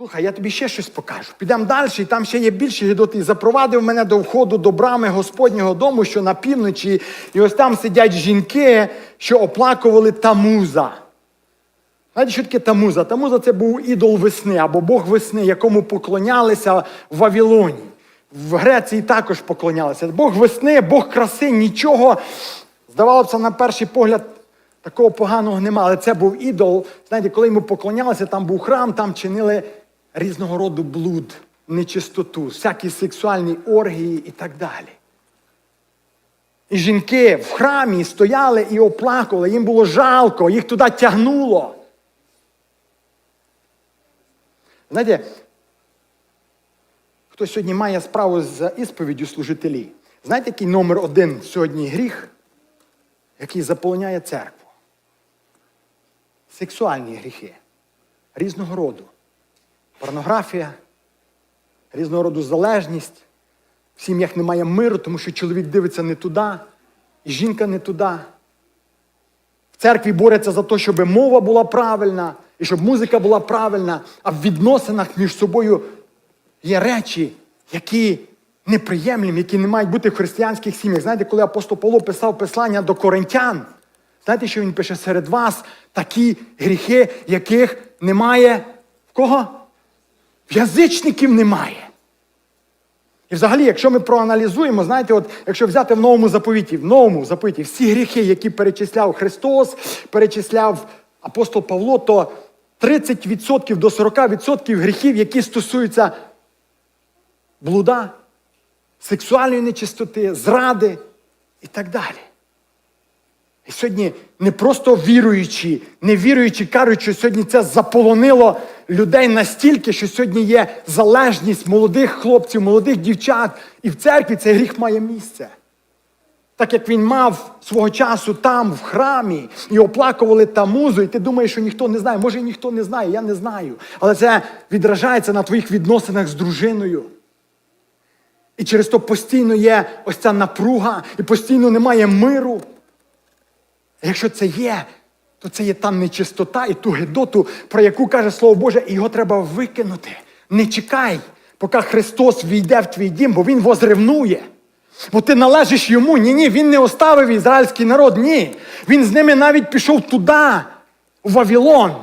Слухай, я тобі ще щось покажу. Підемо далі, і там ще є більше гідоти. Запровадив мене до входу до брами Господнього дому, що на півночі, і ось там сидять жінки, що оплакували Тамуза. Знаєте, що таке Тамуза? Тамуза це був ідол весни або Бог весни, якому поклонялися в Вавилоні. В Греції також поклонялися. Бог весни, Бог краси, нічого, здавалося, на перший погляд, такого поганого нема. Але це був ідол. Знаєте, коли йому поклонялися, там був храм, там чинили різного роду блуд, нечистоту, всякі сексуальні оргії і так далі. І жінки в храмі стояли і оплакували, їм було жалко, їх туди тягнуло. Знаєте, хто сьогодні має справу з ісповіддю служителі, знаєте, який номер один сьогодні гріх, який заполоняє церкву? Сексуальні гріхи різного роду. Порнографія, різного роду залежність. В сім'ях немає миру, тому що чоловік дивиться не туди, і жінка не туди. В церкві борються за те, щоб мова була правильна, і щоб музика була правильна, а в відносинах між собою є речі, які неприємні, які не мають бути в християнських сім'ях. Знаєте, коли апостол Павло писав послання до коринтян, знаєте, що він пише серед вас такі гріхи, яких немає в кого? Язичників немає. І взагалі, якщо ми проаналізуємо, знаєте, от якщо взяти в новому заповіті, в новому заповіті всі гріхи, які перечисляв Христос, перечисляв апостол Павло, то 30% до 40% гріхів, які стосуються блуда, сексуальної нечистоти, зради і так далі. І сьогодні не просто віруючі, не віруючі кажуть, що сьогодні це заполонило людей настільки, що сьогодні є залежність молодих хлопців, молодих дівчат, і в церкві цей гріх має місце. Так як він мав свого часу там, в храмі, і оплакували Тамузу, і ти думаєш, що ніхто не знає. Може, і ніхто не знає, я не знаю. Але це відражається на твоїх відносинах з дружиною. І через то постійно є ось ця напруга, і постійно немає миру. Якщо це є, то це є та нечистота і ту гидоту, про яку каже Слово Боже, і його треба викинути. Не чекай, поки Христос війде в твій дім, бо Він возревнує. Бо ти належиш йому. Ні, ні, він не оставив ізраїльський народ. Ні. Він з ними навіть пішов туди, у Вавилон.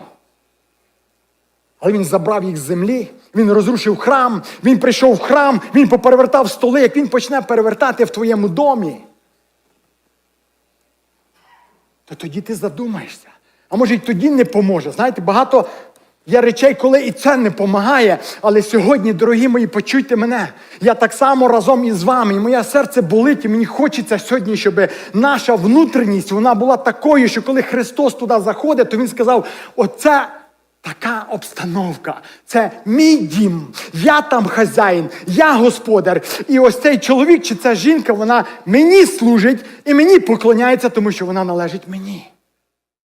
Але він забрав їх з землі, він розрушив храм, він прийшов в храм, він поперевертав столи, як він почне перевертати в твоєму домі то тоді ти задумаєшся. А може й тоді не поможе. Знаєте, багато є речей, коли і це не допомагає. Але сьогодні, дорогі мої, почуйте мене. Я так само разом із вами. І моє серце болить, і мені хочеться сьогодні, щоб наша внутрішність була такою, що коли Христос туди заходить, то Він сказав: оце. Така обстановка. Це мій дім. Я там хазяїн, я господар. І ось цей чоловік чи ця жінка, вона мені служить і мені поклоняється, тому що вона належить мені.